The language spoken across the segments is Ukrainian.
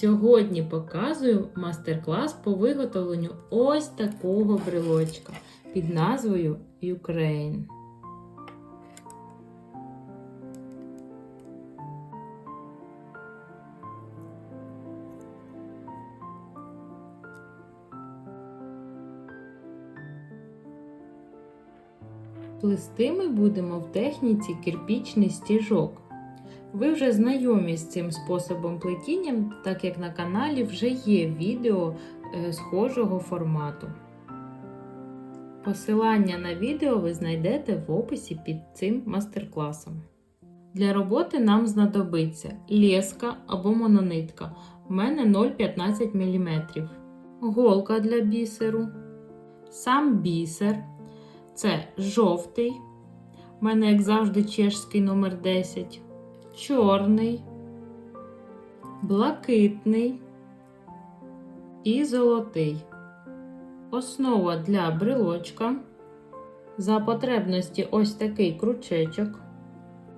Сьогодні показую мастер-клас по виготовленню ось такого брелочка під назвою Ukraine. Плести ми будемо в техніці кирпічний стіжок. Ви вже знайомі з цим способом плетіння, так як на каналі вже є відео е, схожого формату. Посилання на відео ви знайдете в описі під цим мастер-класом. Для роботи нам знадобиться леска або мононитка. У мене 0,15 мм. Голка для бісеру, сам бісер. Це жовтий. У мене, як завжди, чешський номер 10, чорний, блакитний і золотий. Основа для брелочка. За потребності ось такий крючечок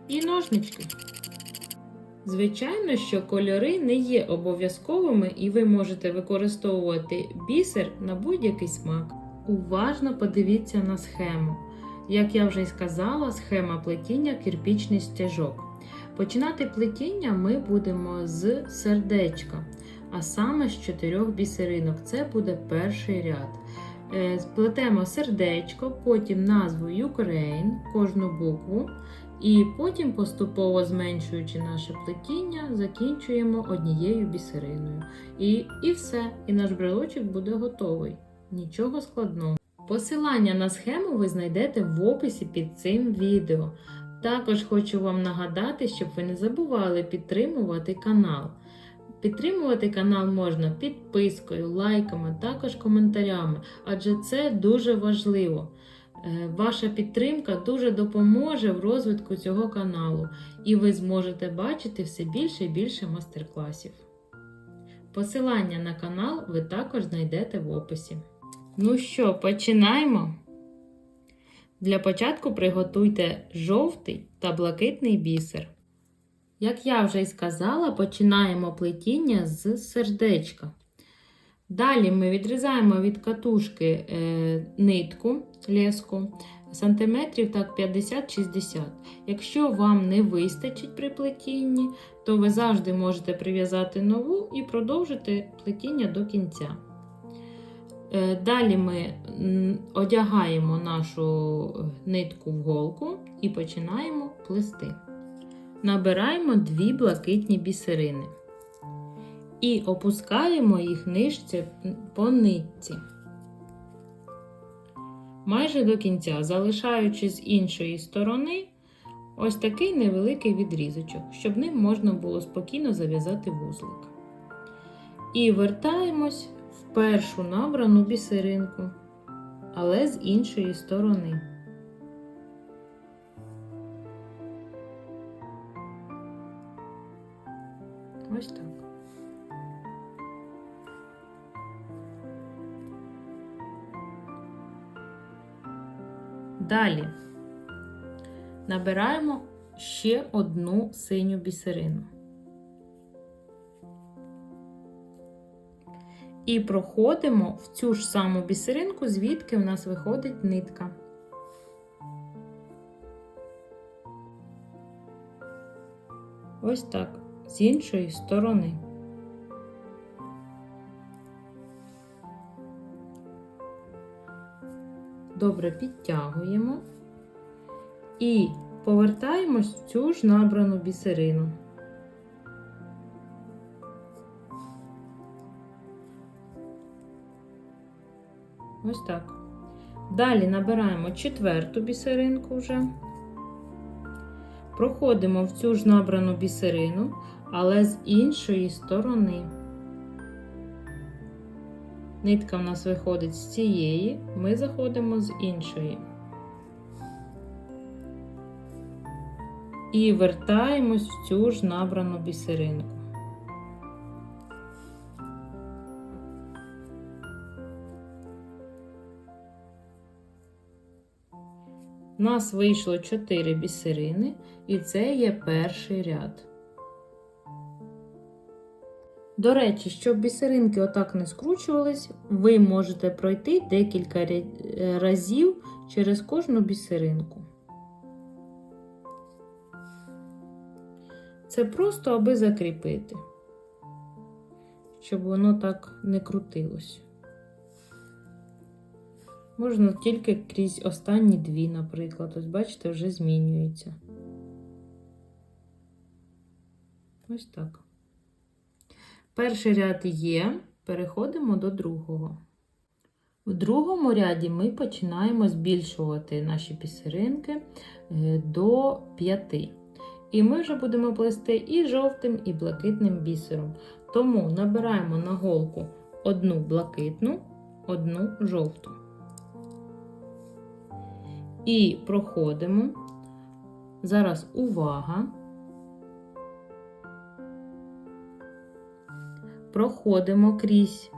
і ножнички. Звичайно, що кольори не є обов'язковими, і ви можете використовувати бісер на будь-який смак. Уважно подивіться на схему. Як я вже й сказала, схема плетіння кирпічний стяжок. Починати плетіння ми будемо з сердечка, а саме з чотирьох бісеринок. Це буде перший ряд. Е, Сплетемо сердечко, потім назву Ukraine, кожну букву, і потім, поступово зменшуючи наше плетіння, закінчуємо однією бісериною. І, і все, і наш брелочок буде готовий. Нічого складного. Посилання на схему ви знайдете в описі під цим відео. Також хочу вам нагадати, щоб ви не забували підтримувати канал. Підтримувати канал можна підпискою, лайками, також коментарями, адже це дуже важливо. Е, Ваша підтримка дуже допоможе в розвитку цього каналу, і ви зможете бачити все більше і більше мастер-класів. Посилання на канал ви також знайдете в описі. Ну що, починаємо? Для початку приготуйте жовтий та блакитний бісер. Як я вже й сказала, починаємо плетіння з сердечка. Далі ми відрізаємо від катушки е, нитку леску сантиметрів так 50-60. Якщо вам не вистачить при плетінні, то ви завжди можете прив'язати нову і продовжити плетіння до кінця. Е, Далі ми одягаємо нашу нитку в голку і починаємо плести. Набираємо дві блакитні бісерини і опускаємо їх нижче по нитці. Майже до кінця, залишаючи з іншої сторони ось такий невеликий відрізочок, щоб ним можна було спокійно зав'язати вузлик. І вертаємось першу набрану бісеринку, але з іншої сторони. Ось так. Далі набираємо ще одну синю бісерину. І проходимо в цю ж саму бісеринку, звідки в нас виходить нитка. Ось так, з іншої сторони. Добре підтягуємо і повертаємось в цю ж набрану бісерину. Ось так. Далі набираємо четверту бісеринку вже, проходимо в цю ж набрану бісерину, але з іншої сторони. Нитка в нас виходить з цієї, ми заходимо з іншої. І вертаємось в цю ж набрану бісеринку. У нас вийшло 4 бісерини, і це є перший ряд. До речі, щоб бісеринки отак не скручувались, ви можете пройти декілька разів через кожну бісеринку. Це просто аби закріпити, щоб воно так не крутилось. Можна тільки крізь останні дві, наприклад. Ось бачите, вже змінюється. Ось так. Перший ряд є, переходимо до другого. В другому ряді ми починаємо збільшувати наші бісеринки е, до 5. І ми вже будемо плести і жовтим, і блакитним бісером. Тому набираємо на голку одну блакитну, одну жовту. І проходимо. Зараз увага. Проходимо крізь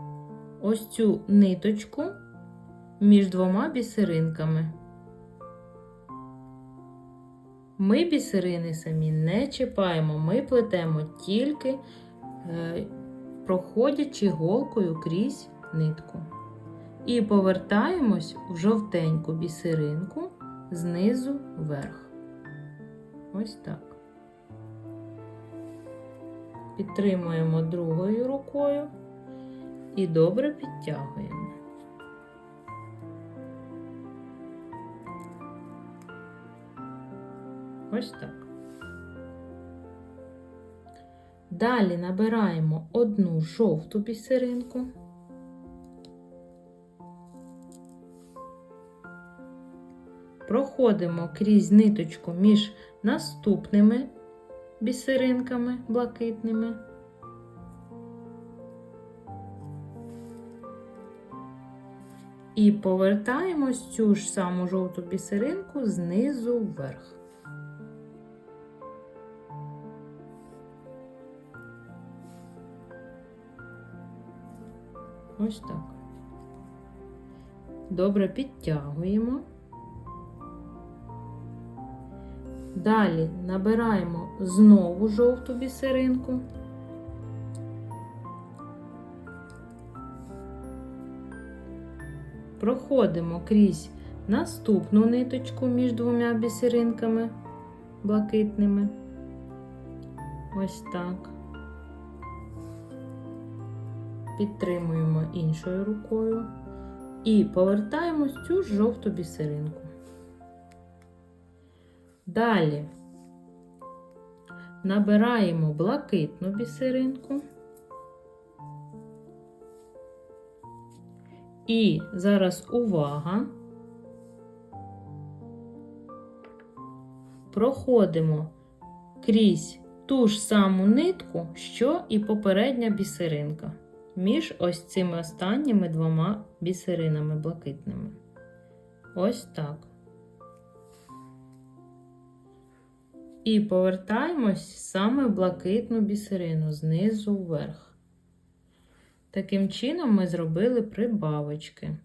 ось цю ниточку між двома бісеринками. Ми бісерини самі не чіпаємо, ми плетемо тільки е, проходячи голкою крізь нитку. І повертаємось в жовтеньку бісеринку знизу вверх. Ось так. Підтримуємо другою рукою і добре підтягуємо. Ось так. Далі набираємо одну жовту бісеринку. Проходимо крізь ниточку між наступними бісеринками блакитними. І повертаємось цю ж саму жовту бісеринку знизу вверх. Ось так. Добре підтягуємо. Далі набираємо знову жовту бісеринку. Проходимо крізь наступну ниточку між двома бісеринками блакитними. Ось так. Підтримуємо іншою рукою і повертаємо цю жовту бісеринку. Далі набираємо блакитну бісеринку. І зараз увага. Проходимо крізь ту ж саму нитку, що і попередня бісеринка, між ось цими останніми двома бісеринами блакитними. Ось так. І повертаємось саме в блакитну бісерину знизу вверх. Таким чином ми зробили прибавочки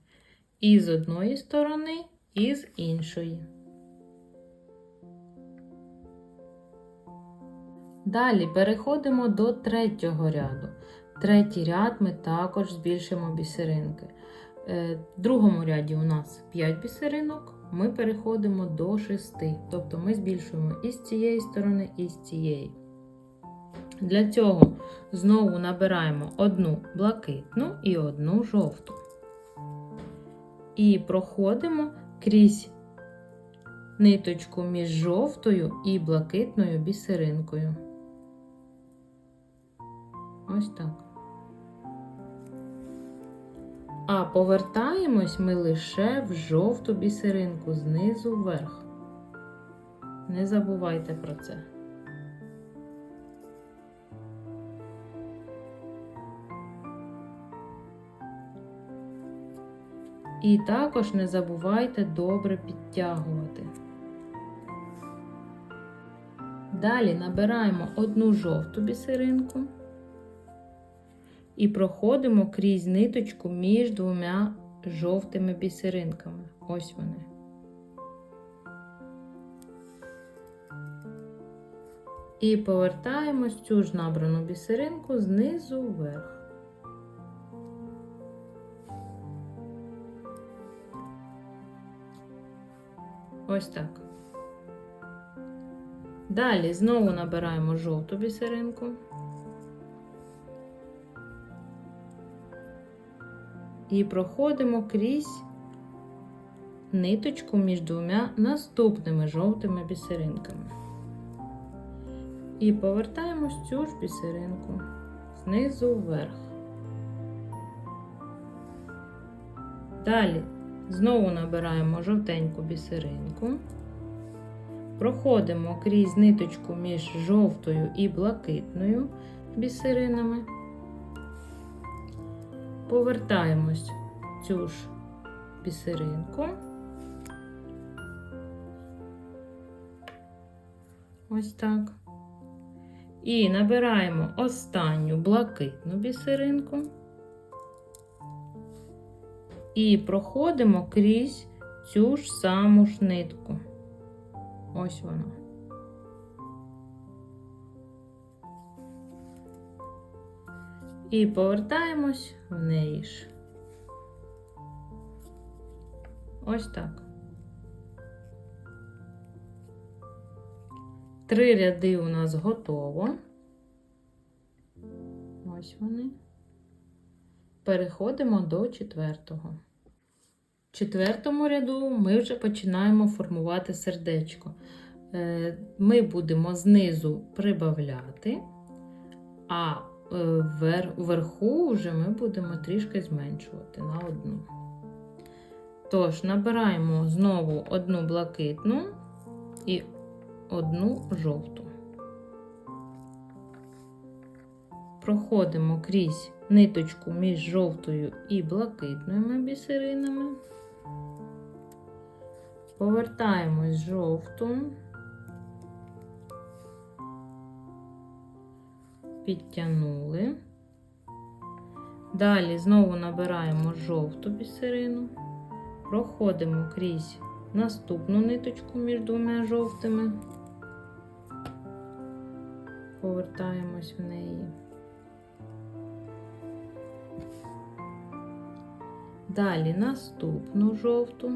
і з одної сторони, і з іншої. Далі переходимо до третього ряду. Третій ряд ми також збільшимо бісеринки. Е, В другому ряді у нас 5 бісеринок, ми переходимо до 6. Тобто ми збільшуємо і з цієї сторони, і з цієї. Для цього знову набираємо одну блакитну і одну жовту. І проходимо крізь ниточку між жовтою і блакитною бісеринкою. Ось так. А повертаємось ми лише в жовту бісеринку знизу вверх. Не забувайте про це. І також не забувайте добре підтягувати. Далі набираємо одну жовту бісеринку і проходимо крізь ниточку між двома жовтими бісеринками. Ось вони. І повертаємось цю ж набрану бісеринку знизу вверх. Ось так. Далі знову набираємо жовту бісеринку. І проходимо крізь ниточку між двома наступними жовтими бісеринками. І повертаємось цю ж бісеринку знизу вверх. Далі знову набираємо жовтеньку бісеринку, проходимо крізь ниточку між жовтою і блакитною бісеринами, повертаємось цю ж бісеринку. Ось так. І набираємо останню блакитну бісеринку і проходимо крізь цю ж саму ж нитку. Ось вона. І повертаємось в неї ж. Ось так. Три ряди у нас готово. Ось вони. Переходимо до четвертого. В четвертому ряду ми вже починаємо формувати сердечко. Е, Ми будемо знизу прибавляти, а вверху вже ми будемо трішки зменшувати на одну. Тож, набираємо знову одну блакитну і одну жовту. Проходимо крізь ниточку між жовтою і блакитними бісеринами. Повертаємось жовту. Підтягнули. Далі знову набираємо жовту бісерину, проходимо крізь наступну ниточку між двома жовтими, повертаємось в неї. Далі наступну жовту.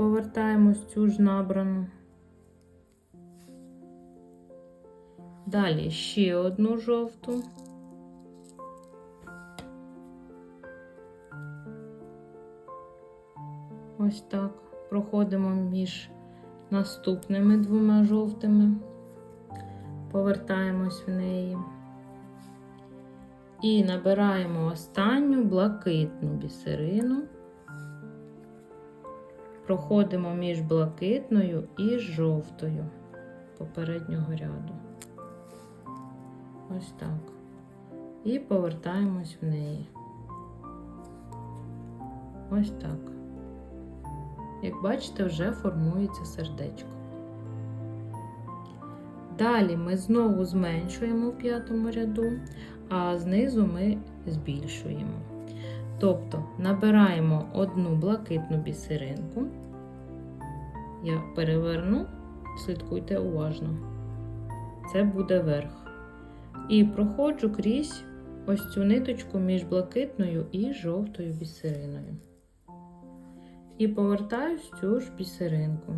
Повертаємось цю ж набрану. Далі ще одну жовту. Ось так. Проходимо між наступними двома жовтими, повертаємось в неї і набираємо останню блакитну бісерину, проходимо між блакитною і жовтою попереднього ряду. Ось так. І повертаємось в неї. Ось так. Як бачите, вже формується сердечко. Далі ми знову зменшуємо в п'ятому ряду, а знизу ми збільшуємо. Тобто набираємо одну блакитну бісеринку. Я переверну, слідкуйте уважно. Це буде верх. І проходжу крізь ось цю ниточку між блакитною і жовтою бісериною. І повертаюсь в цю ж бісеринку.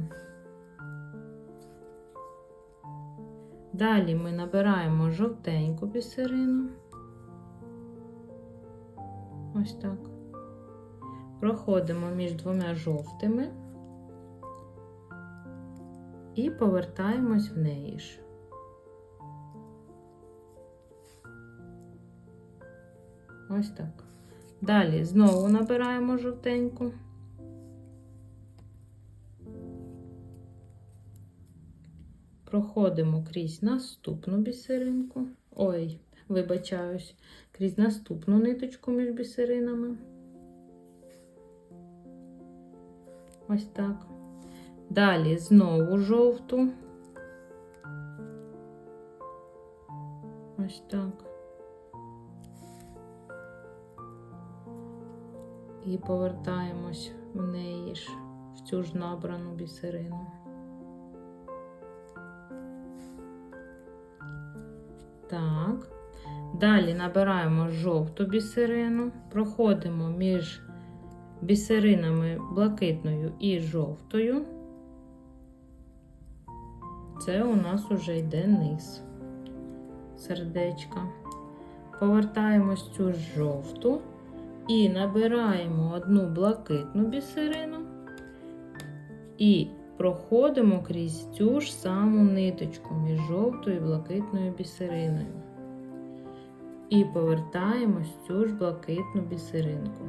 Далі ми набираємо жовтеньку бісерину. Ось так. Проходимо між двома жовтими і повертаємось в неї ж. Ось так. Далі знову набираємо жовтеньку. Проходимо крізь наступну бісеринку. Ой, вибачаюсь, крізь наступну ниточку між бісеринами. Ось так. Далі знову жовту. Ось так. І повертаємось в неї ж, в цю ж набрану бісерину. Так. Далі набираємо жовту бісерину, проходимо між бісеринами блакитною і жовтою. Це у нас уже йде низ сердечка. Повертаємось цю жовту і набираємо одну блакитну бісерину і проходимо крізь цю ж саму ниточку між жовтою і блакитною бісериною. І повертаємось цю ж блакитну бісеринку.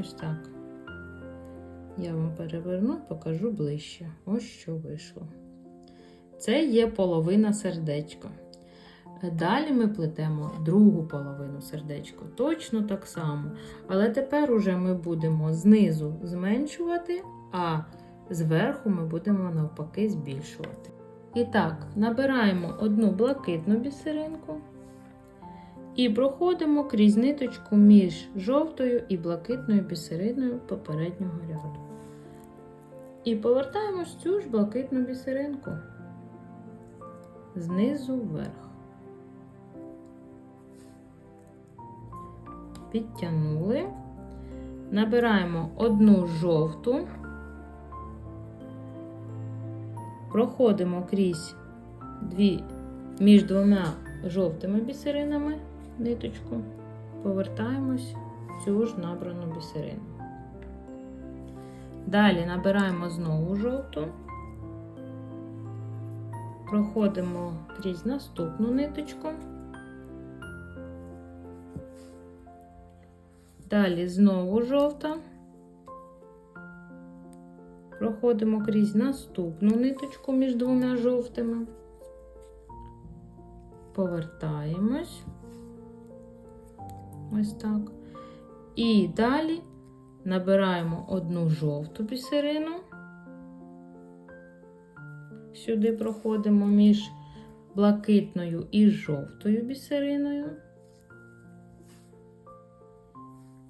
Ось так. Я вам переверну, покажу ближче. Ось що вийшло. Це є половина сердечка. Далі ми плетемо другу половину сердечка. Точно так само. Але тепер уже ми будемо знизу зменшувати, а зверху ми будемо навпаки збільшувати. І так, набираємо одну блакитну бісеринку і проходимо крізь ниточку між жовтою і блакитною бісериною попереднього ряду. І повертаємось в цю ж блакитну бісеринку знизу вверх. Підтягнули, набираємо одну жовту, проходимо крізь дві, між двома жовтими бісеринами ниточку, повертаємось в цю ж набрану бісерину. Далі набираємо знову жовту, проходимо крізь наступну ниточку. Далі знову жовта. Проходимо крізь наступну ниточку між двома жовтими. Повертаємось. Ось так. І далі набираємо одну жовту бісерину. Сюди проходимо між блакитною і жовтою бісериною.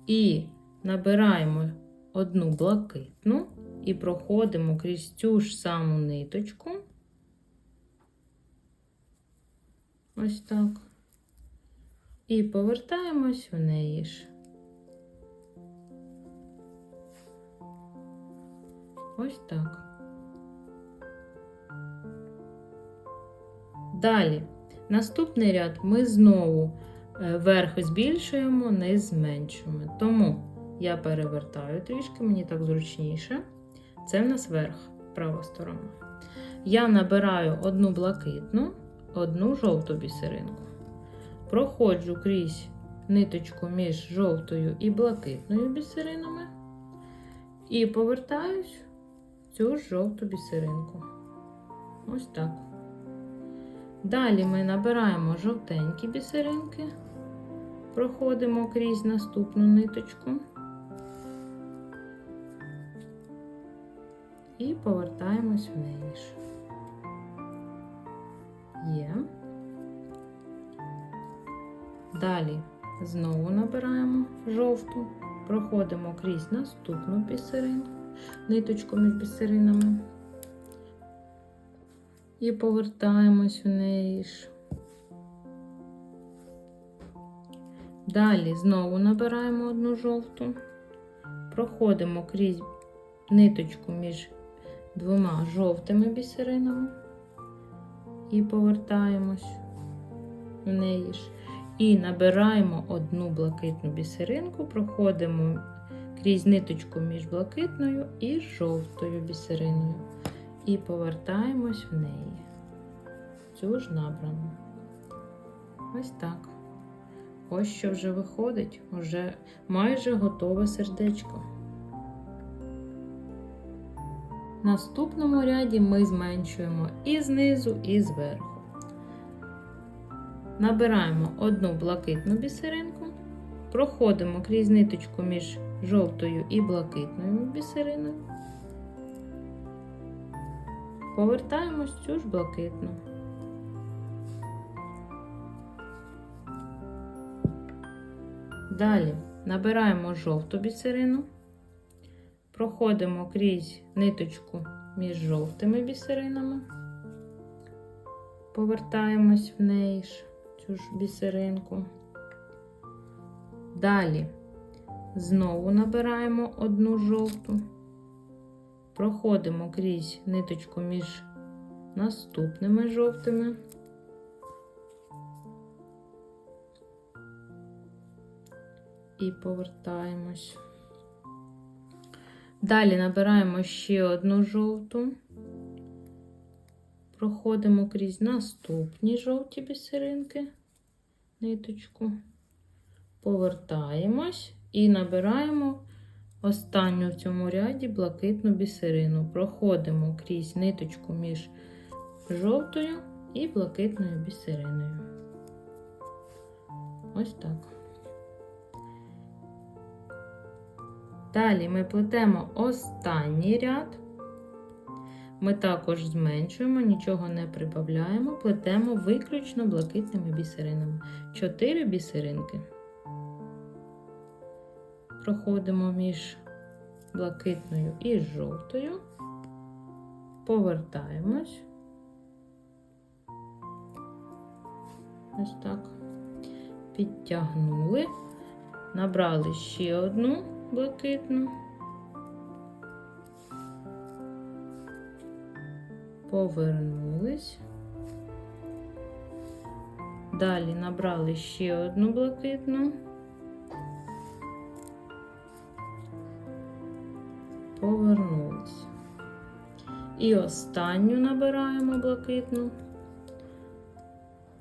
І набираємо одну блакитну і проходимо крізь цю ж саму ниточку. Ось так. І повертаємось в неї ж. Ось так. Далі, наступний ряд ми знову е, верх збільшуємо, низ зменшуємо. Тому я перевертаю трішки, мені так зручніше. Це в нас верх, права сторона. Я набираю одну блакитну, одну жовту бісеринку. Проходжу крізь ниточку між жовтою і блакитною бісеринами. І повертаюсь в цю жовту бісеринку. Ось так. Далі ми набираємо жовтенькі бісеринки, проходимо крізь наступну ниточку і повертаємось в неї. Є. Далі знову набираємо жовту, проходимо крізь наступну бісеринку, ниточку між бісеринами. І повертаємось в неї ж. Далі знову набираємо одну жовту, проходимо крізь ниточку між двома жовтими бісеринами і повертаємось в неї ж. І набираємо одну блакитну бісеринку, проходимо крізь ниточку між блакитною і жовтою бісериною. І повертаємось в неї. Цю ж набрану. Ось так. Ось що вже виходить, вже майже готове сердечко. Наступному ряді ми зменшуємо і знизу, і зверху. Набираємо одну блакитну бісеринку, проходимо крізь ниточку між жовтою і блакитною бісериною. Повертаємось цю ж блакитну. Далі набираємо жовту бісерину, проходимо крізь ниточку між жовтими бісеринами, повертаємось в неї ж цю ж бісеринку. Далі знову набираємо одну жовту, проходимо крізь ниточку між наступними жовтими. І повертаємось. Далі набираємо ще одну жовту, проходимо крізь наступні жовті бісеринки, ниточку, повертаємось і набираємо останню в цьому ряді блакитну бісерину. Проходимо крізь ниточку між жовтою і блакитною бісериною. Ось так. Далі ми плетемо останній ряд. Ми також зменшуємо, нічого не прибавляємо, плетемо виключно блакитними бісеринами. Чотири бісеринки. Проходимо між блакитною і жовтою, повертаємось. Ось так. Підтягнули, набрали ще одну блакитну, повернулись. Далі набрали ще одну блакитну, повернулись. І останню набираємо блакитну.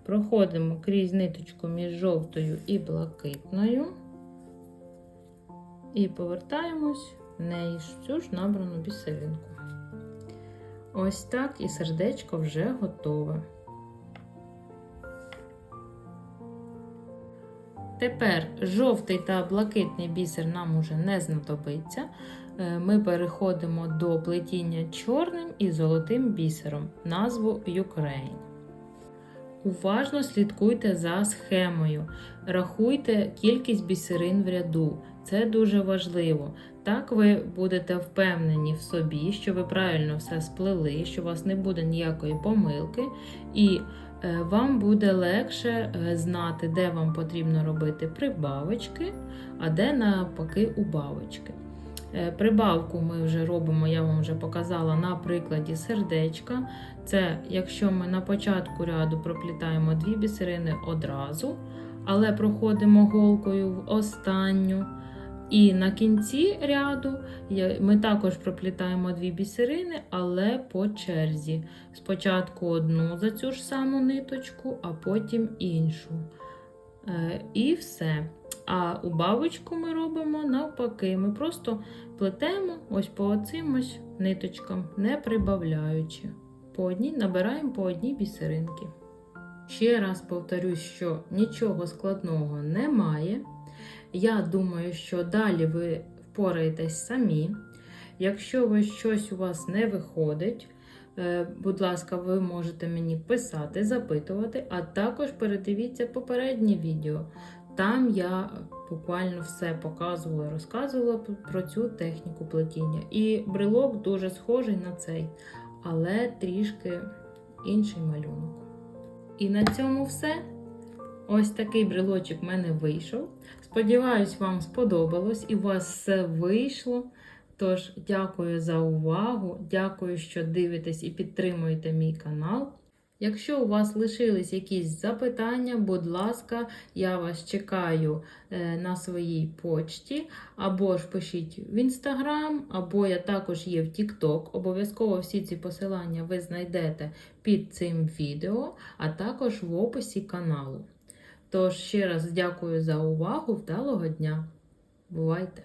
Проходимо крізь ниточку між жовтою і блакитною. І повертаємось в неї цю ж набрану бісеринку. Ось так і сердечко вже готове. Тепер жовтий та блакитний бісер нам уже не знадобиться. Е, Ми переходимо до плетіння чорним і золотим бісером, назву Ukraine. Уважно слідкуйте за схемою, рахуйте кількість бісерин в ряду. Це дуже важливо. Так ви будете впевнені в собі, що ви правильно все сплели, що у вас не буде ніякої помилки, і е, вам буде легше е, знати, де вам потрібно робити прибавочки, а де навпаки убавочки. Е, Прибавку ми вже робимо, я вам вже показала на прикладі сердечка. Це якщо ми на початку ряду проплітаємо дві бісерини одразу, але проходимо голкою в останню. І на кінці ряду ми також проплітаємо дві бісерини, але по черзі. Спочатку одну за цю ж саму ниточку, а потім іншу. Е, І все. А у бабочку ми робимо навпаки. Ми просто плетемо ось по оцим ось ниточкам, не прибавляючи. По одній набираємо по одній бісеринки. Ще раз повторюсь, що нічого складного немає. Я думаю, що далі ви впораєтесь самі. Якщо ви щось у вас не виходить, будь ласка, ви можете мені писати, запитувати, а також передивіться попереднє відео. Там я буквально все показувала, розказувала про цю техніку плетіння. І брелок дуже схожий на цей, але трішки інший малюнок. І на цьому все. Ось такий брелочок в мене вийшов. Сподіваюсь, вам сподобалось і у вас все вийшло. Тож, дякую за увагу, дякую, що дивитесь і підтримуєте мій канал. Якщо у вас лишились якісь запитання, будь ласка, я вас чекаю е, на своїй почті, або ж пишіть в інстаграм, або я також є в TikTok. Обов'язково всі ці посилання ви знайдете під цим відео, а також в описі каналу. Тож ще раз дякую за увагу, вдалого дня. Бувайте!